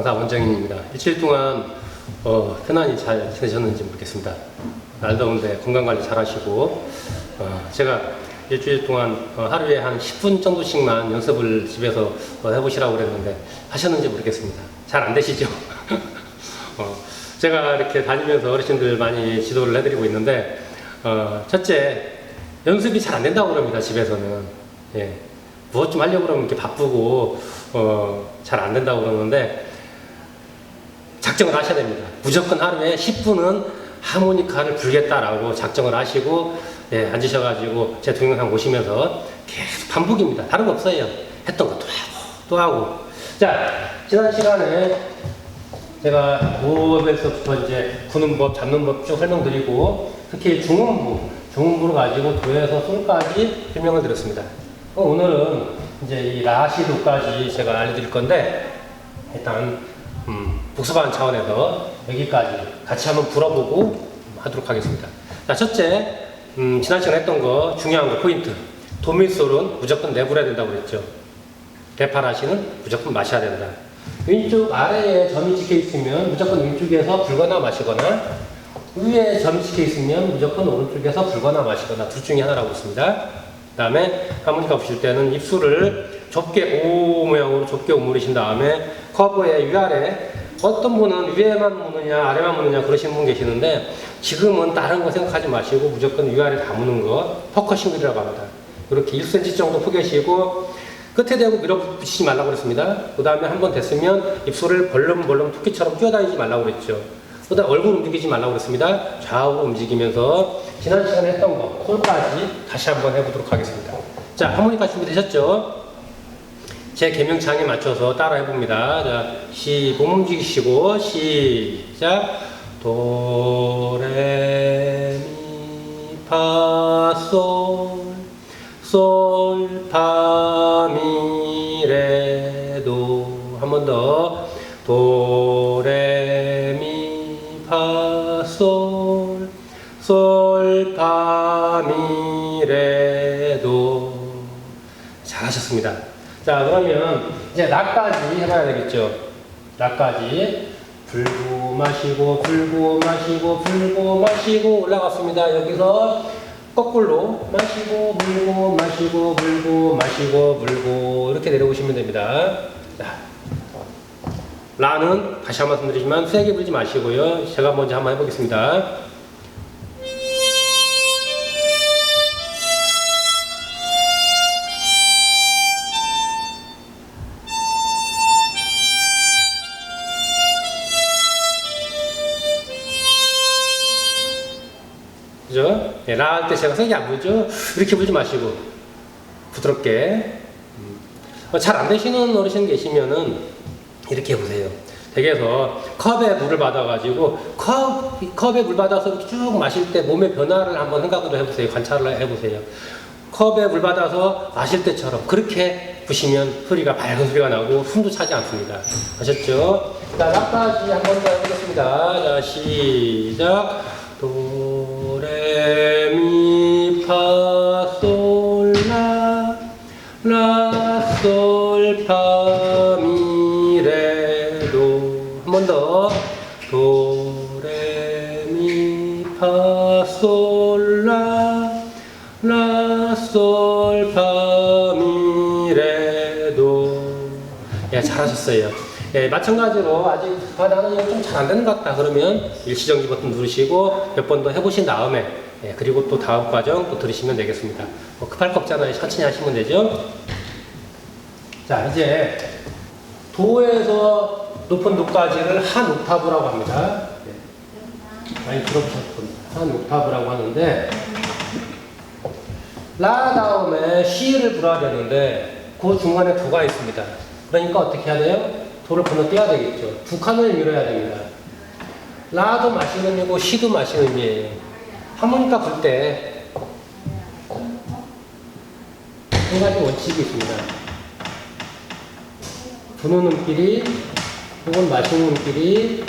강사 원정인입니다. 일주일 동안 어, 편안히 잘 지내셨는지 모르겠습니다. 날 더운데 건강 관리 잘 하시고 어, 제가 일주일 동안 어, 하루에 한 10분 정도씩만 연습을 집에서 어, 해보시라고 그랬는데 하셨는지 모르겠습니다. 잘 안 되시죠? 어, 제가 이렇게 다니면서 어르신들 많이 지도를 해드리고 있는데 어, 첫째 연습이 잘 안 된다고 그럽니다 집에서는 예. 무엇 좀 하려고 그러면 이렇게 바쁘고 어, 잘 안 된다고 그러는데 작정을 하셔야 됩니다. 무조건 하루에 10분은 하모니카를 불겠다라고 작정을 하시고 예, 앉으셔가지고 제 동영상 보시면서 계속 반복입니다. 다른 거 없어요. 했던 거또 하고 또 하고 자 지난 시간에 제가 도에서부터 이제 구는 법, 잡는 법 쭉 설명드리고 특히 중음부, 중음부를 가지고 도에서 솔까지 설명을 드렸습니다. 어, 오늘은 이제 이 라시도까지 제가 알려드릴 건데 일단 음, 복습하는 차원에서 여기까지 같이 한번 불어보고 하도록 하겠습니다. 자, 첫째, 음, 지난 시간에 했던 거 중요한 거 포인트. 도밀솔은 무조건 내불어야 된다고 그랬죠. 대파라시는 무조건 마셔야 된다. 왼쪽 아래에 점이 찍혀 있으면 무조건 왼쪽에서 불거나 마시거나 위에 점이 찍혀 있으면 무조건 오른쪽에서 불거나 마시거나 둘 중에 하나라고 있습니다. 그 다음에 하모니카 부실 때는 입술을 좁게 O 모양으로 좁게 오므리신 다음에 커브의 위아래 어떤 분은 위에만 무느냐 아래만 무느냐 그러신 분 계시는데 지금은 다른 거 생각하지 마시고 무조건 위아래 다 무는 거 퍼커싱이라고 합니다. 이렇게 1cm 정도 포개시고 끝에 대고 밀어붙이지 말라고 그랬습니다. 그 다음에 한 번 됐으면 입술을 벌렁벌렁 토끼처럼 뛰어다니지 말라고 그랬죠. 그 다음 얼굴 움직이지 말라고 그랬습니다. 좌우로 움직이면서 지난 시간에 했던 거, 콜까지 다시 한번 해보도록 하겠습니다. 자, 하모니카 준비되셨죠? 제 개명창에 맞춰서 따라 해봅니다. 자, 시, 몸 움직이시고, 시작. 도, 레, 미, 파, 솔, 솔, 파, 미, 레, 도. 한 번 더. 도, 레, 미, 파, 솔, 솔, 파, 미, 레, 도. 잘하셨습니다. 자, 그러면 이제 나까지 해봐야 되겠죠. 나까지. 불고 마시고, 불고 마시고, 불고 마시고 올라갔습니다. 여기서 거꾸로 마시고, 물고, 마시고, 물고, 마시고, 물고 이렇게 내려오시면 됩니다. 자, 라는 다시 한번 말씀드리지만 세게 불지 마시고요. 제가 먼저 한번 해보겠습니다. 예, 라할 때 제가 세게 안 불죠? 이렇게 불지 마시고 부드럽게 어, 잘안 되시는 어르신 계시면은 이렇게 해보세요. 댁에서 컵에 물을 받아가지고 컵, 컵에 물 받아서 쭉 마실 때 몸의 변화를 한번 생각을 해보세요. 관찰을 해보세요. 컵에 물 받아서 마실 때처럼 그렇게 부시면 소리가 밝은 소리가 나고 숨도 차지 않습니다. 아셨죠? 자, 나까지 한 번 더 해보겠습니다. 자, 시작. 도, 레, 미, 파, 솔, 라, 라, 솔, 파, 미, 레, 도. 한 번 더. 도, 레, 미, 파, 솔, 라, 라, 솔, 파, 미, 레, 도. 예, 잘하셨어요. 예, 마찬가지로 아직 아, 나는 이거 좀 잘 안 되는 것 같다 그러면 일시정지 버튼 누르시고 몇 번 더 해보신 다음에 예, 그리고 또 다음 과정 또 들으시면 되겠습니다. 뭐 급할 거 없잖아요. 천천히 하시면 되죠. 자 이제 도에서 높은 도까지를 한 옥타브라고 합니다. 예. 많이 들어보셨을 겁니다. 한 옥타브라고 하는데 라 다음에 시를 불어야 되는데 그 중간에 도가 있습니다. 그러니까 어떻게 해야 돼요? 도를 건너뛰어야 되겠죠. 두 칸을 밀어야 됩니다. 라도 마시는 의미고 시도 마시는 의미예요. 하모니카 불 때 한 가지 원칙이 있습니다. 부는 음끼리 혹은 마시는 음끼리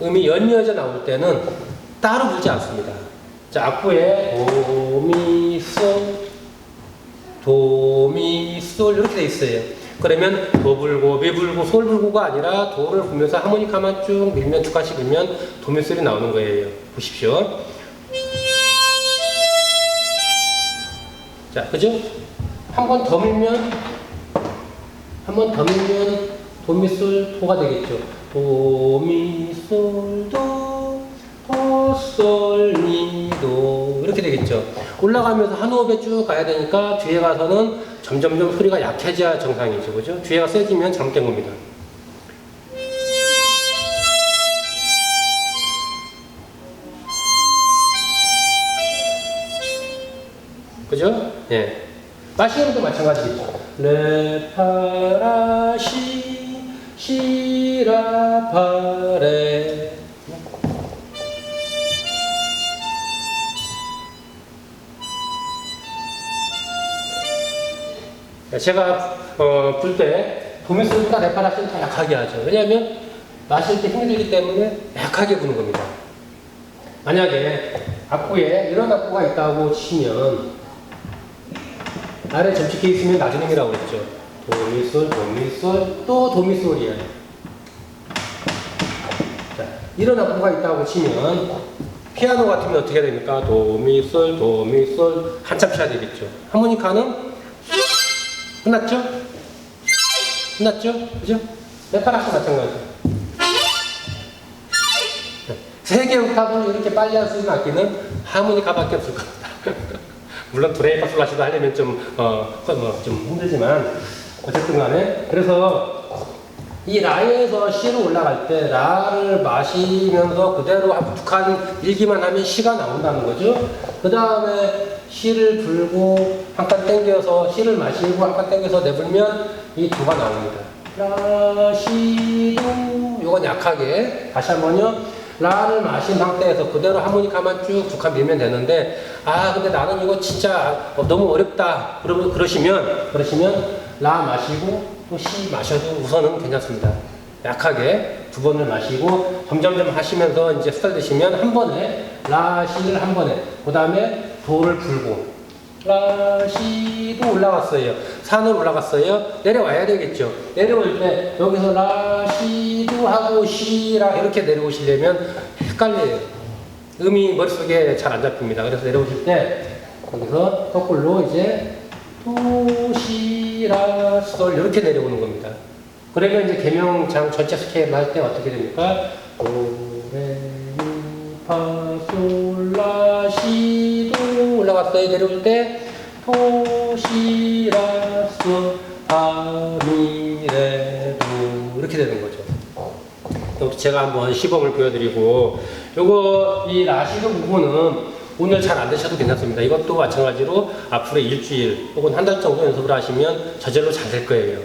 음이 연이어져 나올 때는 따로 불지 않습니다. 자, 악보에 도미솔 도미솔 이렇게 돼 있어요. 그러면 도 불고 미 불고 솔 불고가 아니라 도를 불면서 하모니카만 쭉 밀면 두 칸씩 밀면 도미 소리 나오는 거예요. 보십시오. 자, 그죠? 한 번 더 밀면 한 번 더 밀면 도미솔 도가 되겠죠. 도미솔 도, 도솔 미 도 이렇게 되겠죠. 올라가면서 한 호흡에 쭉 가야 되니까 뒤에 가서는 점점점 소리가 약해져야 정상이죠, 그죠? 뒤에가 세지면 잘못된 겁니다. 그죠? 예. 마시는도 마찬가지겠죠. 레파라시 시라파레 제가 어, 불때 도미소리가 레파라시는 더 약하게 하죠. 왜냐하면 마실 때 힘이 들기 때문에 약하게 부는 겁니다. 만약에 악보에 이런 악보가 있다고 치면 아래 점찍혀 있으면 낮은 음이라고 그랬죠. 도미솔, 도미솔, 또 도미솔이야. 자, 이런 악보가 있다고 치면 피아노 같으면 어떻게 됩니까? 도미솔, 도미솔 한참 쳐야 되겠죠. 하모니카는 끝났죠? 끝났죠? 그죠? 레파라시 마찬가지. 세개 옥탑을 이렇게 빨리 할 수 있는 악기는 하모니카밖에 없을 겁니다. 물론 드레이퍼 슬라시도 하려면 좀, 어, 뭐, 좀 힘들지만, 어쨌든 간에. 그래서 이 라에서 시로 올라갈 때 라를 마시면서 그대로 한두칸 일기만 하면 시가 나온다는 거죠. 그 다음에 시를 불고 한 칸 땡겨서 시를 마시고 한 칸 땡겨서 내불면 이 두가 나옵니다. 라, 시, 도. 요건 약하게. 다시 한 번요. 라를 마신 상태에서 그대로 하모니카만 쭉 두 칸 밀면 되는데 아 근데 나는 이거 진짜 너무 어렵다. 그러면 그러시면 그러시면 라 마시고 또 시 마셔도 우선은 괜찮습니다. 약하게 두 번을 마시고 점점점 하시면서 이제 스타일 되시면 한 번에 라 시를 한 번에 그 다음에 도를 불고 라, 시도 올라갔어요. 산으로 올라갔어요. 내려와야 되겠죠. 내려올 때 여기서 라, 시도 하고 시라 이렇게 내려오시려면 헷갈려요. 음이 머릿속에 잘 안 잡힙니다. 그래서 내려오실 때 여기서 거꾸로 이제 도, 시, 라, 솔 이렇게 내려오는 겁니다. 그러면 이제 개명장 전체 스케일 할 때 어떻게 됩니까? 도, 레, 미, 파, 솔, 라, 시, 도 올라갔어요. 내려올 때 토, 시, 라, 솔, 파, 미, 레, 도 이렇게 되는 거죠. 제가 한번 시범을 보여드리고 요거 이 라시도 부분은 오늘 잘 안 되셔도 괜찮습니다. 이것도 마찬가지로 앞으로 일주일 혹은 한 달 정도 연습을 하시면 저절로 잘 될 거예요.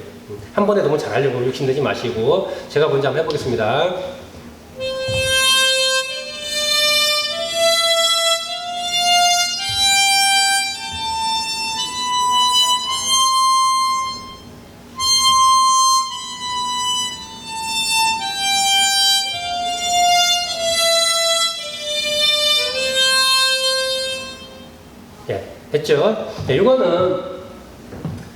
한 번에 너무 잘하려고 욕심내지 마시고 제가 먼저 한번 해보겠습니다. 됐죠? 네, 이거는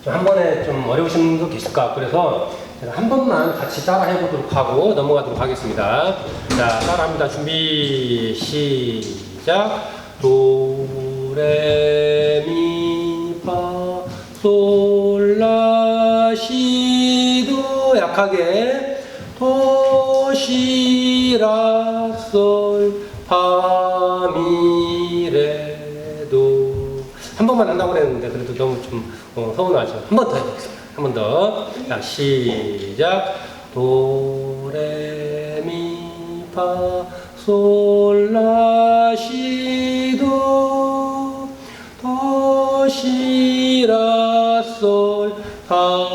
좀한 번에 좀 어려우신 분도 계실 것 그래서 제가 한 번만 같이 따라 해보도록 하고 넘어가도록 하겠습니다. 자, 따라합니다. 준비, 시작. 도, 레, 미, 파, 솔, 라, 시, 도. 약하게. 도, 시, 라, 솔, 파, 미, 레, 도. 한 번만 한다고 그랬는데 그래도 너무 좀 어, 서운하죠. 한 번 더 해보겠습니다. 한 번 더. 자, 시작. 도, 레, 미, 파, 솔, 라, 시, 도. 도, 시, 라, 솔, 파,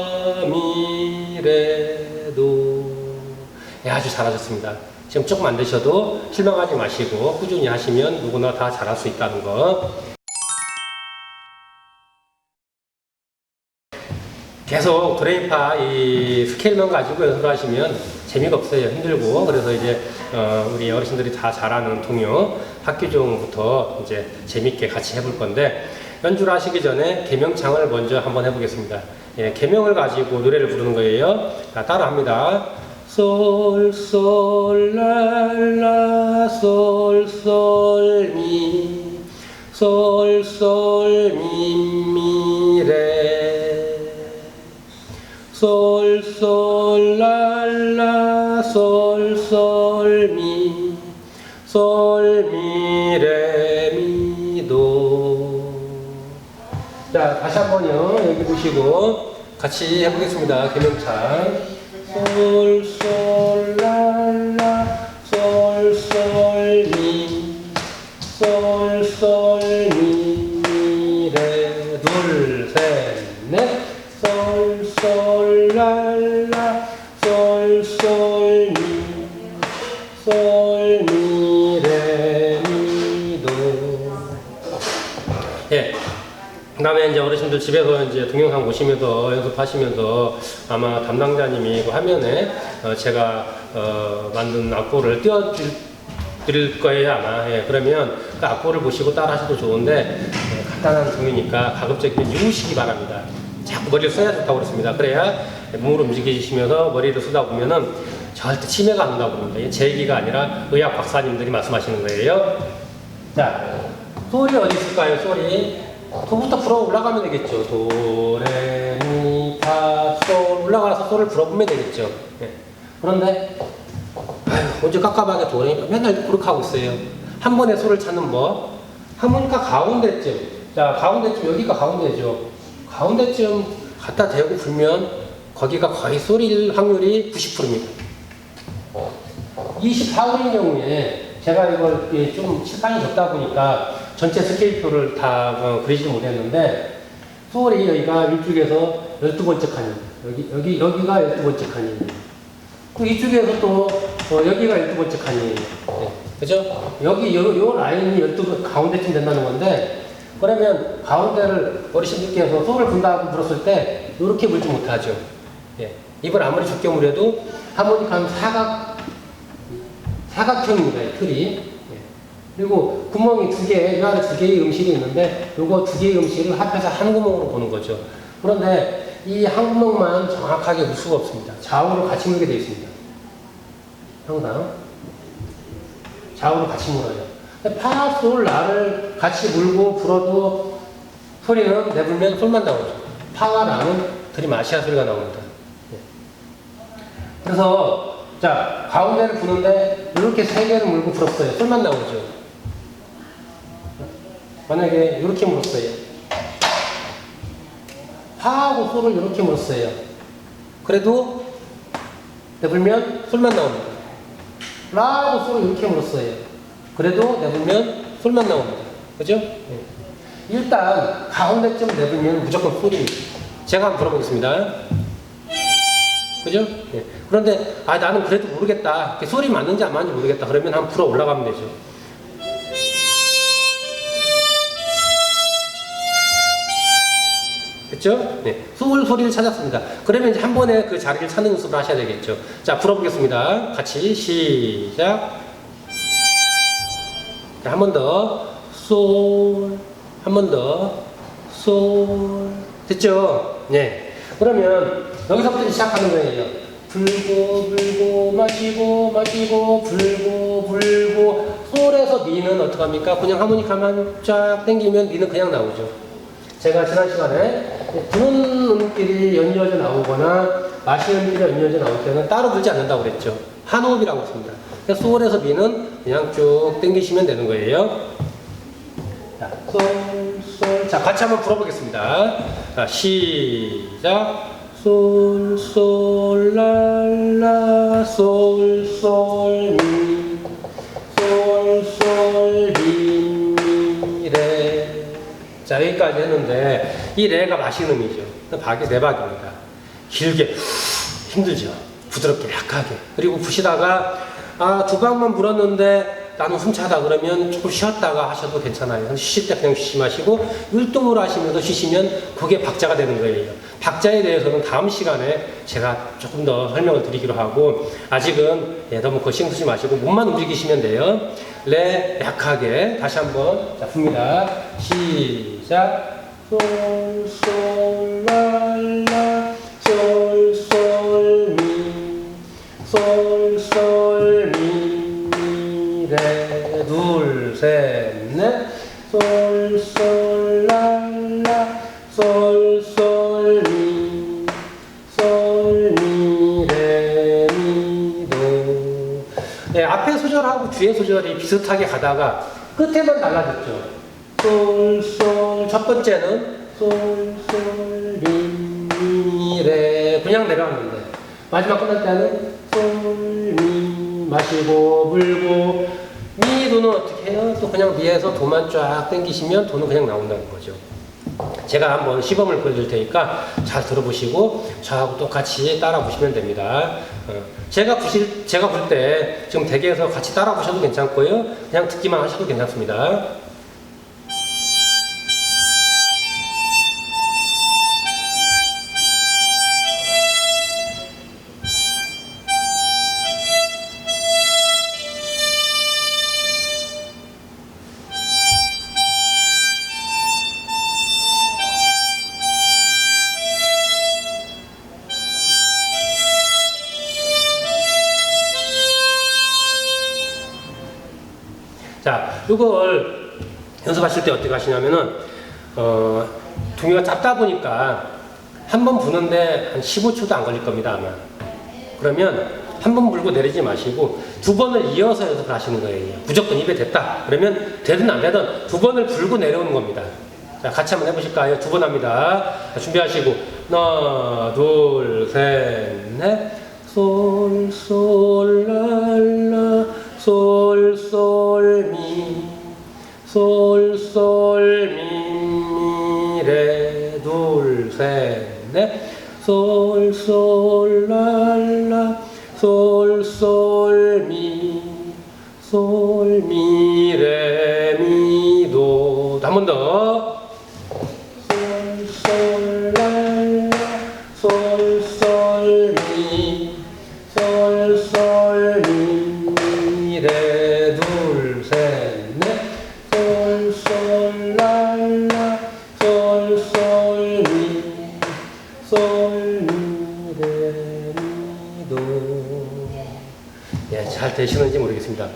미, 레, 도. 예, 아주 잘하셨습니다. 지금 조금 안 되셔도 실망하지 마시고 꾸준히 하시면 누구나 다 잘할 수 있다는 거. 계속 드레이파 이 스케일만 가지고 연습을 하시면 재미가 없어요. 힘들고. 그래서 이제, 어, 우리 어르신들이 다 잘하는 동요 학교종부터 이제 재밌게 같이 해볼 건데, 연주를 하시기 전에 개명창을 먼저 한번 해보겠습니다. 예, 개명을 가지고 노래를 부르는 거예요. 자, 따라 합니다. 솔, 솔, 랄라, 솔, 솔, 미, 솔, 솔, 미, 미, 레. 솔, 솔, 랄라, 솔, 솔, 미, 솔, 미, 레, 미, 도. 자, 다시 한 번요. 여기 보시고 같이 해보겠습니다. 개명창. 솔, 솔, 솔, 솔, 랄라, 솔, 솔, 미, 솔, 미, 레, 미, 도. 예. 그 다음에 이제 어르신들 집에서 이제 동영상 보시면서 연습하시면서 아마 담당자님이 그 화면에 어 제가 어 만든 악보를 띄워줄 드릴 거예요 아마 예, 그러면 그 악보를 보시고 따라 하셔도 좋은데 어, 간단한 종이니까 가급적이면 이으시기 바랍니다 머리를 써야 좋다고 그랬습니다 그래야 몸으로 움직이시면서 머리를 쓰다 보면은 절대 치매가 안 온다고 이게 제 얘기가 아니라 의학 박사님들이 말씀하시는 거예요 자 소리 어디 있을까요 소리 도부터 불어 올라가면 되겠죠. 도, 레, 미, 파, 솔 올라가서 솔을 불어보면 되겠죠. 예. 그런데 아유, 언제 깝깝하게 도레미 맨날 그렇게 하고 있어요. 한 번에 솔을 찾는 법. 하모니카 가운데쯤. 자, 가운데쯤 여기가 가운데죠. 가운데쯤 갖다 대고 불면 거기가 거의 솔일 확률이 90%입니다. 24호인 경우에 제가 이걸 예, 좀 시간이 적다 보니까 전체 스케일표를 다 어, 그리지 못했는데 수월이 여기가 이쪽에서 12번째 칸입니다. 여기, 여기, 여기가 12번째 칸이에요. 또 이쪽에서 또 어, 여기가 12번째 칸이에요. 네. 그죠? 여기 요, 요 라인이 12번 가운데쯤 된다는 건데 그러면 가운데를 어르신들께서 소를 분다고 불었을 때 이렇게 불지 못하죠. 예. 입을 아무리 좁게 물어도 하모니카는 사각 사각형입니다. 이 틀이. 예. 그리고 구멍이 두 개, 이 안에 두 개의 음실이 있는데 요거 두 개의 음실을 합해서 한 구멍으로 보는 거죠. 그런데 이 한 구멍만 정확하게 물 수가 없습니다. 좌우로 같이 물게 되어 있습니다. 항상 좌우로 같이 물어요. 파, 솔, 라를 같이 물고 불어도 소리는 내불면 솔만 나오죠. 파와 라는 들이마셔야 소리가 나옵니다. 예. 그래서 자, 가운데를 부는데 이렇게 세 개를 물고 불었어요. 솔만 나오죠. 만약에 이렇게 물었어요. 파하고 솔을 이렇게 물었어요. 그래도 내불면 솔만 나옵니다. 라하고 솔을 이렇게 물었어요. 그래도 내불면 솔만 나옵니다. 그죠? 네. 일단 가운데쯤 내불면 무조건 솔입니다. 제가 한번 불어보겠습니다. 그죠? 예. 그런데 아 나는 그래도 모르겠다. 그 소리 맞는지 안 맞는지 모르겠다. 그러면 한 불어 올라가면 되죠. 그렇죠? 네. 소울 소리를 찾았습니다. 그러면 이제 한 번에 그 자리를 찾는 연습을 하셔야 되겠죠. 자, 불어보겠습니다. 같이 시작. 자, 한 번 더. 솔. 한 번 더. 솔. 됐죠? 네. 그러면 여기서부터 시작하는 거예요. 불고 불고 마시고 마시고 불고 불고 솔에서 미는 어떡합니까? 그냥 하모니카만 쫙 당기면 미는 그냥 나오죠. 제가 지난 시간에 부는 음끼리 연이어져 나오거나 마시는 음끼리 연이어져 나올 때는 따로 불지 않는다고 그랬죠. 한 호흡이라고 했습니다. 그래서 솔에서 미는 그냥 쭉 당기시면 되는 거예요. 자, 솔, 솔. 자, 같이 한번 불어보겠습니다. 자, 시작. 솔, 솔, 랄, 라, 솔, 솔, 미. 솔, 솔, 미, 미, 레. 자, 여기까지 했는데, 이 레가 마시는 음이죠. 박이 네 박입니다. 길게, 힘들죠. 부드럽게, 약하게. 그리고 부시다가, 아, 두 방만 불었는데, 나는 숨차다 그러면 조금 쉬었다가 하셔도 괜찮아요. 쉬실 때 그냥 쉬지 마시고 율동으로 하시면서 쉬시면 그게 박자가 되는 거예요. 박자에 대해서는 다음 시간에 제가 조금 더 설명을 드리기로 하고 아직은 예, 너무 거 신경 쓰지 마시고 몸만 움직이시면 돼요. 레 약하게 다시 한번 자 풉니다. 시작. 시작. 솔, 솔, 라, 라, 솔, 솔, 미. 솔, 솔, 미, 미, 레. 둘, 셋, 넷. 솔, 솔, 라, 라, 솔, 솔, 미. 솔, 미, 레, 미, 도. 네, 앞에 소절하고 뒤에 소절이 비슷하게 가다가 끝에만 달라졌죠. 솔, 솔, 첫 번째는 솔, 솔, 미, 미, 레. 그냥 내려왔는데. 마지막 끝날 때는 마시고, 불고, 미, 도는 어떻게 해요? 또 그냥 위에서 도만 쫙 당기시면 도는 그냥 나온다는 거죠. 제가 한번 시범을 보여드릴 테니까 잘 들어보시고 저하고 똑같이 따라 보시면 됩니다. 어, 제가 부실 제가 볼 때 지금 댁에서 같이 따라 보셔도 괜찮고요. 그냥 듣기만 하셔도 괜찮습니다. 이걸 연습하실 때 어떻게 하시냐면은 어, 동요가 짧다 보니까 한 번 부는데 한 15초도 안 걸릴 겁니다 아마. 그러면 한 번 불고 내리지 마시고 두 번을 이어서 연습을 하시는 거예요. 무조건 입에 댔다. 그러면 되든 안 되든 두 번을 불고 내려오는 겁니다. 자, 같이 한번 해보실까요? 두 번 합니다. 자, 준비하시고 하나, 둘, 셋, 넷. 솔, 솔, 랄라, 솔, 솔, 미. 솔, 솔, 미, 미, 레, 둘, 셋, 넷. 솔, 솔, 랄라, 솔, 솔, 미. 솔, 미, 레, 미, 도. 한 번 더. 예, 잘 되시는지 모르겠습니다.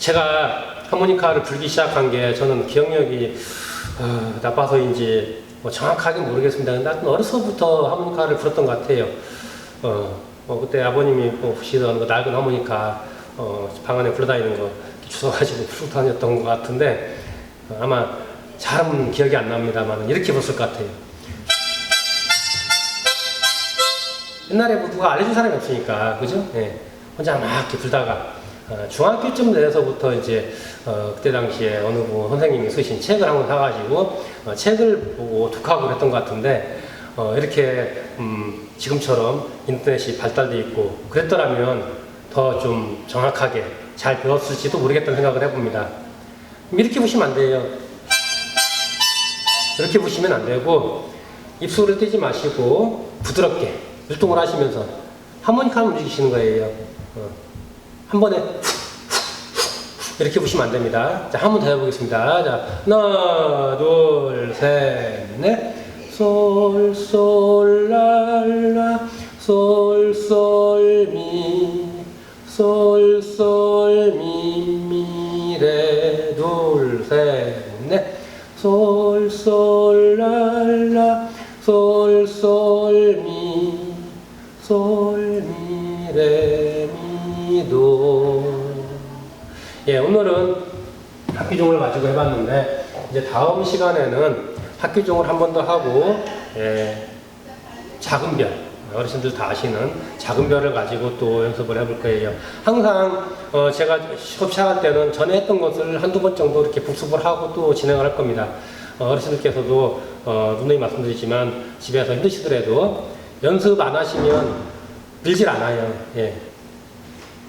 제가 하모니카를 불기 시작한 게 저는 기억력이 어, 나빠서인지 뭐 정확하게 모르겠습니다. 근데 어려서부터 하모니카를 불었던 것 같아요. 어, 어, 그때 아버님이 뭐 부시던 그 낡은 하모니카 어, 방 안에 불러다니는 거 주워가지고 풀고 다녔던 것 같은데 어, 아마 잘은 기억이 안 납니다만 이렇게 불었을 것 같아요. 옛날에 뭐 누가 알려준 사람이 없으니까 그죠? 예. 혼자 막 이렇게 불다가 어, 중학교쯤 돼서부터 이제 어, 그때 당시에 어느 분 선생님이 쓰신 책을 한 권 사가지고 어, 책을 보고 독학을 했던 것 같은데 어, 이렇게 음, 지금처럼 인터넷이 발달돼 있고 그랬더라면 더 좀 정확하게 잘 배웠을지도 모르겠다는 생각을 해봅니다. 이렇게 보시면 안 돼요. 이렇게 보시면 안 되고 입술을 떼지 마시고 부드럽게 율동을 하시면서 하모니카를 움직이시는 거예요. 어. 한 번에 이렇게 보시면 안 됩니다. 자, 한 번 더 해보겠습니다. 자, 하나, 둘, 셋, 넷. 솔, 솔, 랄라, 솔, 솔, 미. 솔, 솔, 미, 미, 레. 둘, 셋, 넷. 솔, 솔, 랄라, 솔, 솔, 미. 솔, 미, 레, 미, 도. 예, 오늘은 학기종을 가지고 해봤는데, 이제 다음 시간에는 학기종을 한 번 더 하고, 예, 작은 별. 어르신들 다 아시는 작은 별을 가지고 또 연습을 해볼 거예요. 항상 어, 제가 수업 시작할 때는 전에 했던 것을 한두 번 정도 이렇게 복습을 하고 또 진행을 할 겁니다. 어, 어르신들께서도 어, 누누이 말씀드리지만 집에서 힘드시더라도 연습 안 하시면 늘질 않아요. 예.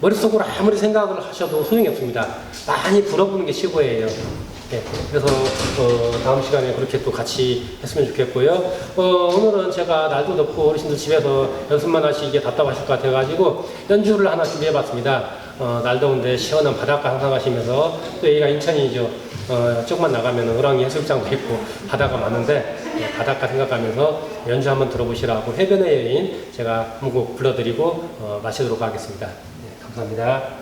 머릿속으로 아무리 생각을 하셔도 소용이 없습니다. 많이 불어보는 게 최고예요. 예, 그래서 어, 다음 시간에 그렇게 또 같이 했으면 좋겠고요. 어, 오늘은 제가 날도 덥고 어르신들 집에서 연습만 하시기에 답답하실 것 같아가지고 연주를 하나 준비해봤습니다. 어, 날 더운데 시원한 바닷가 상상하시면서 또 여기가 인천이죠. 어, 조금만 나가면 호랑이 해수욕장도 있고 바다가 많은데 예, 바닷가 생각하면서 연주 한번 들어보시라고 해변의 여인 제가 한곡 불러드리고 어, 마치도록 하겠습니다. 예, 감사합니다.